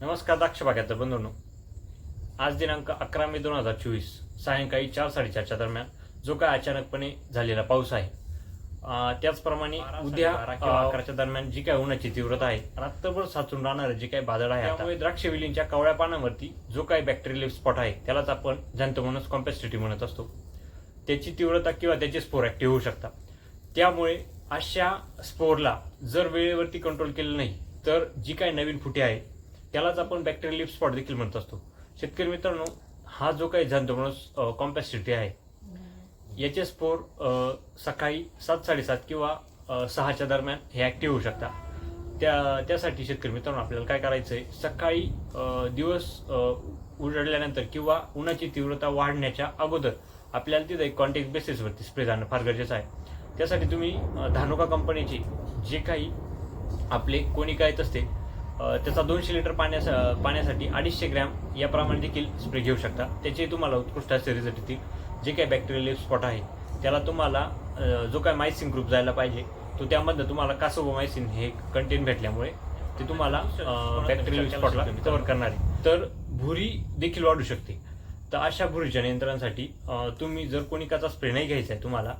नमस्कार द्राक्ष बागायत बंधूंनो. आज दिनांक अकरा मे दोन हजार चोवीस सायंकाळी चार साडेचारच्या दरम्यान जो काय अचानकपणे झालेला पाऊस आहे. त्याचप्रमाणे उद्या अकराच्या दरम्यान जी काय उन्हाची तीव्रता आहे रात्रभर साचून राहणारे जे काही बादळ आहे त्यामुळे द्राक्ष वेलींच्या कवळ्या पानावरती जो काही बॅक्टेरियल स्पॉट आहे त्यालाच आपण जंतमोनस कॉम्पेस्टिटी म्हणत असतो. त्याची तीव्रता किंवा त्याचे स्पोर ऍक्टिव्ह होऊ शकतात. त्यामुळे अशा स्पोरला जर वेळेवरती कंट्रोल केलं नाही तर जी काही नवीन फुटे आहे त्यालाच आपण बॅक्टेरियल स्पॉट देखील म्हणत असतो. शेतकरी मित्रांनो हा जो काही जंतुमणस कॉम्पॅसिटी आहे याचे स्पोर सकाळी सात साडेसात किंवा सहाच्या दरम्यान हे ॲक्टिव्ह होऊ शकतात. त्या त्यासाठी शेतकरी मित्रांनो आपल्याला काय करायचं आहे सकाळी दिवस उजडल्यानंतर किंवा उन्हाची तीव्रता वाढण्याच्या अगोदर आपल्याला तिथं एक कॉन्टॅक्ट बेसिसवरती स्प्रे जाणं फार गरजेचं आहे. त्यासाठी तुम्ही धानुका कंपनीचे जे काही आपले कोणी काय असते त्याचा दोनशे लिटर पाण्यास पाण्यासाठी अडीचशे ग्रॅम याप्रमाणे देखील स्प्रे घेऊ शकता. त्याचे तुम्हाला उत्कृष्ट असे रिझल्ट येतील. जे काही बॅक्टेरियल स्पॉट आहे त्याला तुम्हाला जो काय मायसिन ग्रुप जायला पाहिजे तो त्यामधनं तुम्हाला कासोबोमायसिन हे कंटेंट भेटल्यामुळे ते तुम्हाला बॅक्टेरियल स्पॉटला कव्हर करणार आहे. तर भुरी देखील वाढू शकते. तर अशा भुरीच्या नियंत्रणासाठी तुम्ही जर कोणिकाचा स्प्रे नाही घ्यायचा आहे तुम्हाला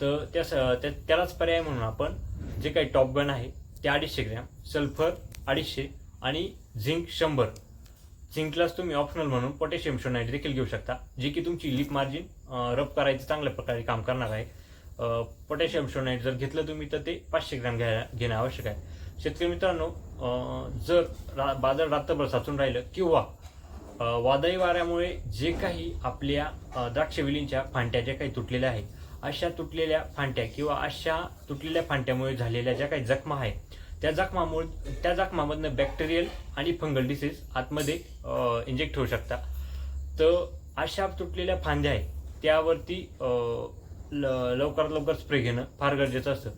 तर त्या त्या- त्यालाच पर्याय म्हणून आपण जे काही टॉप गन आहे ते अडीचशे ग्रॅम सल्फर अडीचशे आणि झिंक शंभर. झिंकलाच तुम्ही ऑप्शनल म्हणून पोटॅशियम शोनाईट देखील घेऊ शकता जे की तुमची लिप मार्जिन रब करायचं चांगल्या प्रकारे काम करणार आहे. पोटॅशियम शोनाईट जर घेतलं तुम्ही तर ते पाचशे ग्रॅम घ्या घेणं आवश्यक आहे. शेतकरी मित्रांनो जर रा बाजार रात्रभर साचून राहिलं किंवा वादळी वाऱ्यामुळे जे काही आपल्या द्राक्षवेलींच्या फांट्या ज्या काही तुटलेल्या आहेत अशा तुटलेल्या फांट्या किंवा अशा तुटलेल्या फांट्यामुळे झालेल्या ज्या काही जखमा आहेत त्या जखमामुळे त्या जखमामधनं बॅक्टेरियल आणि फंगल डिसीज आतमध्ये इंजेक्ट होऊ शकतात तर अशा तुटलेल्या फांद्या आहेत त्यावरती लवकरात लवकर स्प्रे घेणं फार गरजेचं असतं.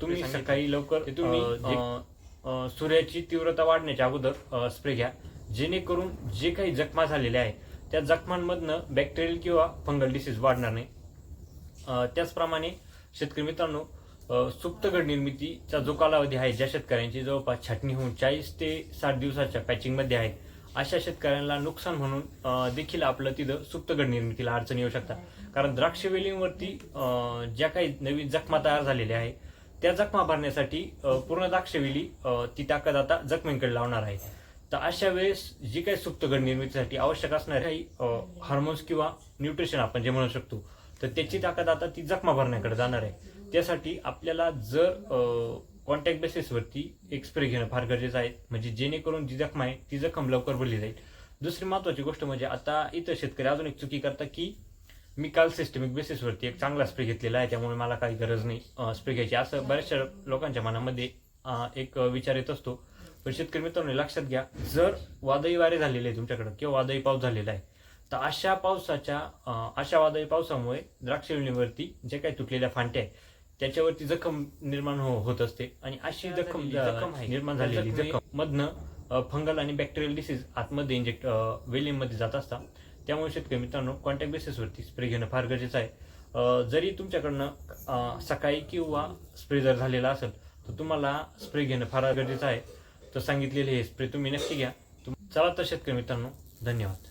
तुम्ही सकाळी लवकर तुम्ही सूर्याची तीव्रता वाढण्याच्या अगोदर स्प्रे घ्या. जेणेकरून जे काही जखमा झालेल्या आहे त्या जखमांमधनं बॅक्टेरियल किंवा फंगल डिसीज वाढणार नाही. त्याचप्रमाणे शेतकरी मित्रांनो सुप्तगड निर्मितीचा जो कालावधी आहे ज्या शेतकऱ्यांची जवळपास छाटणी होऊन चाळीस ते साठ दिवसाच्या पॅचिंगमध्ये आहे अशा शेतकऱ्यांना नुकसान म्हणून देखील आपलं तिथं सुप्तगड निर्मितीला अडचणी येऊ शकतात. कारण द्राक्ष वेलींवरती ज्या काही नवीन जखमा तयार झालेल्या आहे त्या जखमा भरण्यासाठी पूर्ण द्राक्षवेली ती ताकद आता जखमींकडे लावणार आहे. तर अशा वेळेस जी काही सुप्तगड निर्मितीसाठी आवश्यक असणारे काही हार्मोन्स किंवा न्यूट्रिशन आपण जे म्हणू शकतो तर त्याची ताकद आता ती जखमा भरण्याकडे जाणार आहे. त्यासाठी आपल्याला जर कॉन्टॅक्ट बेसिसवरती एक स्प्रे घेणं फार गरजेचं आहे. म्हणजे जेणेकरून जी जखमा आहे ती जखम लवकर भरली जाईल. दुसरी महत्वाची गोष्ट म्हणजे आता इतर शेतकरी अजून एक चुकी करतात की मी काल सिस्टमिक बेसिसवरती एक चांगला स्प्रे घेतलेला आहे. त्यामुळे मला काही गरज नाही स्प्रे घ्यायची. असं बऱ्याचशा लोकांच्या मनामध्ये एक विचार येत असतो. पण शेतकरी मित्रांनो लक्षात घ्या. जर वादळी वारे झालेले आहे तुमच्याकडं किंवा वादळी पाऊस झालेला आहे तर अशा पावसाच्या अशा वादळी पावसामुळे द्राक्ष वेलीवरती जे काही तुटलेल्या फांट्या आहे त्याच्यावरती जखम निर्माण हो होत असते. आणि अशी जखम जखम निर्माण झालेली जखम मधनं फंगल आणि बॅक्टेरियल डिसीज आतमध्ये इंजेक्ट वेलीमध्ये जात असतात त्यामुळे शेतकरी मित्रांनो कॉन्टॅक्ट बेसिसवरती स्प्रे घेणं फार गरजेचं आहे. जरी तुमच्याकडनं सकाळी किंवा स्प्रे जर झालेला असेल तर तुम्हाला स्प्रे घेणं फार गरजेचं आहे. तर सांगितलेले हे स्प्रे तुम्ही नक्की घ्या. चला तर शेतकरी मित्रांनो धन्यवाद.